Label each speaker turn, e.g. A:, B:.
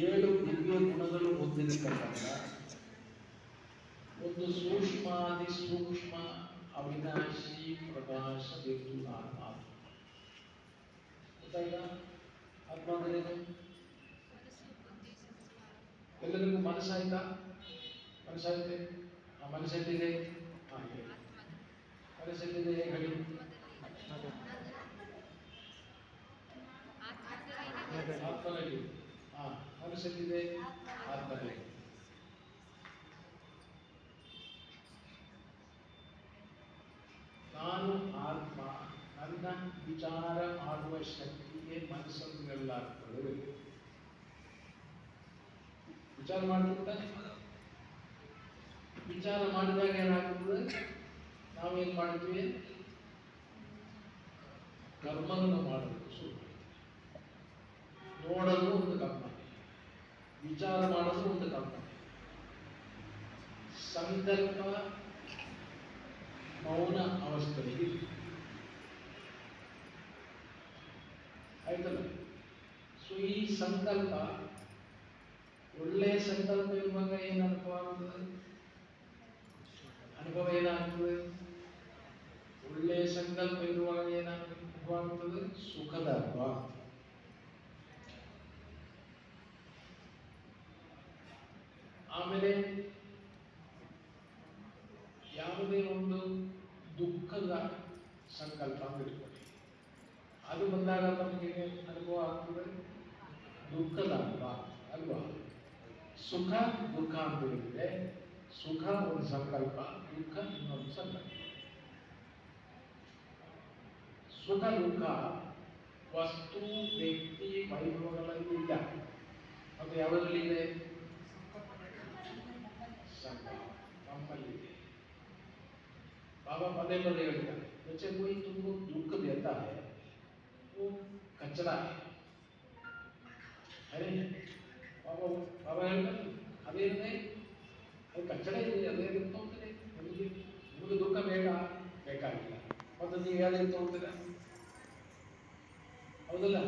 A: ಏಳು ದಿವ್ಯ ಗುಣಗಳು ಹೊಂದಿರತಕ್ಕಂಥ ಒಂದು ಸೂಕ್ಷ್ಮಾದಿ ಸೂಕ್ಷ್ಮ ಅವಿನಾಶಿ ಪ್ರಕಾಶ ಬಿಂದು ಆತ್ಮ ಗೊತ್ತಾಯ್ತಾ? ಆತ್ಮ ಅಂದ್ರೆ ಏನು? ಎಲ್ಲರಿಗೂ ಮನಸ್ಸಾಯ್ತಾ? ಮನಸ್ಸಾಯ್ತೆ? ಆ ಮನಸ್ಸಲ್ಲಿದೆ? ಹಾ, ಹೇಳಿ. ಮನಸ್ಸೆಲ್ಲಿದೆ? ಹೇಳಿ. ಆತ್ಮನಲ್ಲಿ ಹಾ ಮನಸ್ಸೆಲ್ಲಿದೆ ಆತ್ಮದಲ್ಲಿ ನಾನು ಆತ್ಮ, ನನ್ನ ವಿಚಾರ ಮಾಡುವ ಶಕ್ತಿಗೆ ಮನಸ್ಸನ್ನು ಎಲ್ಲಾಗ್ತದೆ ವಿಚಾರ ಮಾಡ್ತಿರ್ತಾನೆ ವಿಚಾರ ಮಾಡಿದಾಗ ಏನಾಗ್ತದೆ? ನಾವೇನ್ ಮಾಡ್ತೀವಿ? ಕರ್ಮವನ್ನು ಮಾಡಬೇಕು ನೋಡಲು ಒಂದು ಕರ್ಮ ವಿಚಾರ ಮಾಡೋದು ಒಂದು ಕರ್ಮ ಸಂಕಲ್ಪ ಮೌನ ಅವಸ್ಥೆಯಲ್ಲಿ ಆಯ್ತಲ್ಲ? ಸೊ ಈ ಸಂಕಲ್ಪ ಒಳ್ಳೆ ಸಂಕಲ್ಪ ಇರುವಾಗ ಏನು ಅನುಭವ ಆಗ್ತದೆ? ಅನುಭವ ಏನಾಗ್ತದೆ? ಒಳ್ಳೆ ಸಂಕಲ್ಪ ಇರುವಾಗ ಏನಾಗ್ತದೆ? ಆಗ್ತದೆ? ಸುಖದ ಅನುಭವ ಆಮೇಲೆ ಯಾವುದೇ ಒಂದು ದುಃಖದ ಸಂಕಲ್ಪ ಅಂತ ಅದು ಬಂದಾಗ ನಮಗೆ ಅನುಭವ ಆಗ್ತದೆ? ದುಃಖದ ಅನುಭವ ಅಲ್ವಾ? ಸುಖ, ದುಃಖ ಅಂತ ಹೇಳಿದ್ರೆ ಸುಖ ಒಂದು ಸಂಕಲ್ಪ, ದುಃಖ ಇನ್ನೊಂದು ಸಂಕಲ್ಪ. ಸುಖ, ದುಃಖ ವಸ್ತು, ವ್ಯಕ್ತಿ, ವೈಭವಗಳಲ್ಲಿ ಇಲ್ಲ बाबा पले पले होता बच्चे कोई तुमको दुख देता है वो कचरा है अरे बाबा बाबा अभी नहीं ಅದು ಕಚ್ಚಡ ಇದೆ ಅದೇ ಇರುತ್ತೆ ಹೋಗ್ತದೆ ನಮಗೆ ನಿಮಗೆ ದುಃಖ ಬೇಡ ಬೇಕಾಗಿಲ್ಲ ಮತ್ತು ನೀವು ಹೇಳಿರ್ತಾ ಹೋಗ್ತೀರ ಹೌದಲ್ಲ